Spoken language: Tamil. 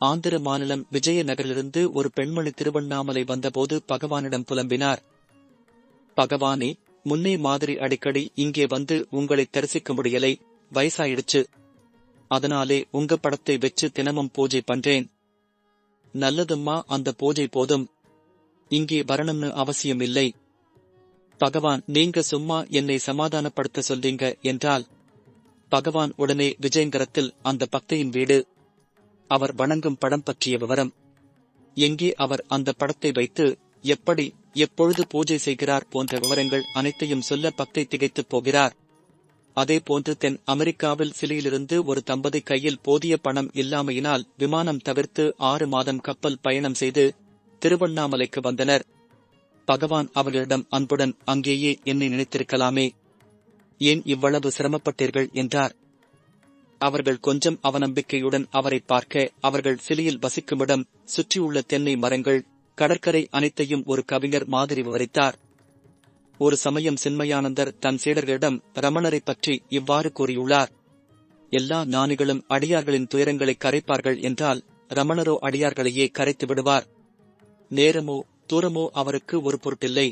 ஆந்திர மாநிலம் விஜயநகரிலிருந்து ஒரு பெண்மணி திருவண்ணாமலை வந்தபோது பகவானிடம் புலம்பினார். பகவானே முன்னே மாதிரி அடிக்கடி இங்கே வந்து உங்களை தரிசிக்க முடியலை வயசாயிடுச்சு. அதனாலே உங்க படத்தை வச்சு தினமும் பூஜை பண்றேன். நல்லதும்மா அந்த பூஜை போதும். இங்கே வரணும்னு அவசியம் இல்லை பகவான் நீங்க சும்மா என்னை சமாதானப்படுத்த சொல்றீங்க என்றால் பகவான் உடனே விஜயங்கரத்தில் அந்த பக்தையின் வீடு அவர் வணங்கும் படம் பற்றிய விவரம். எங்கே அவர் அந்த படத்தை வைத்து எப்படி எப்பொழுது பூஜை செய்கிறார் போன்ற விவரங்கள் அனைத்தையும் சொல்ல பக்தை திகைத்துப் போகிறார். அதே போன்று தென் அமெரிக்காவில் சிலியிலிருந்து ஒரு தம்பதி கையில் போதிய பணம் இல்லாமையினால் விமானம் தவிர்த்து ஆறு மாதம் கப்பல் பயணம் செய்து திருவண்ணாமலைக்கு வந்தனர். பகவான் அவர்களிடம் அன்புடன் அங்கேயே என்னை நினைத்திருக்கலாமே. ஏன் இவ்வளவு சிரமப்பட்டீர்கள்? என்றார். அவர்கள் கொஞ்சம் அவநம்பிக்கையுடன் அவரை பார்க்க அவர்கள் சிலியில் வசிக்குமிடம் சுற்றியுள்ள தென்னை மரங்கள் கடற்கரை அனைத்தையும் ஒரு கவிஞர் மாதிரி விவரித்தார். ஒரு சமயம் சின்மயானந்தர் தன் சீடர்களிடம் ரமணரை பற்றி இவ்வாறு கூறியுள்ளார். எல்லா ஞானிகளும் அடியார்களின் துயரங்களை கரைப்பார்கள் என்றால் ரமணரோ அடியார்களையே கரைத்து விடுவார். நேரமோ தூரமோ அவருக்கு ஒரு பொருட்டில்லை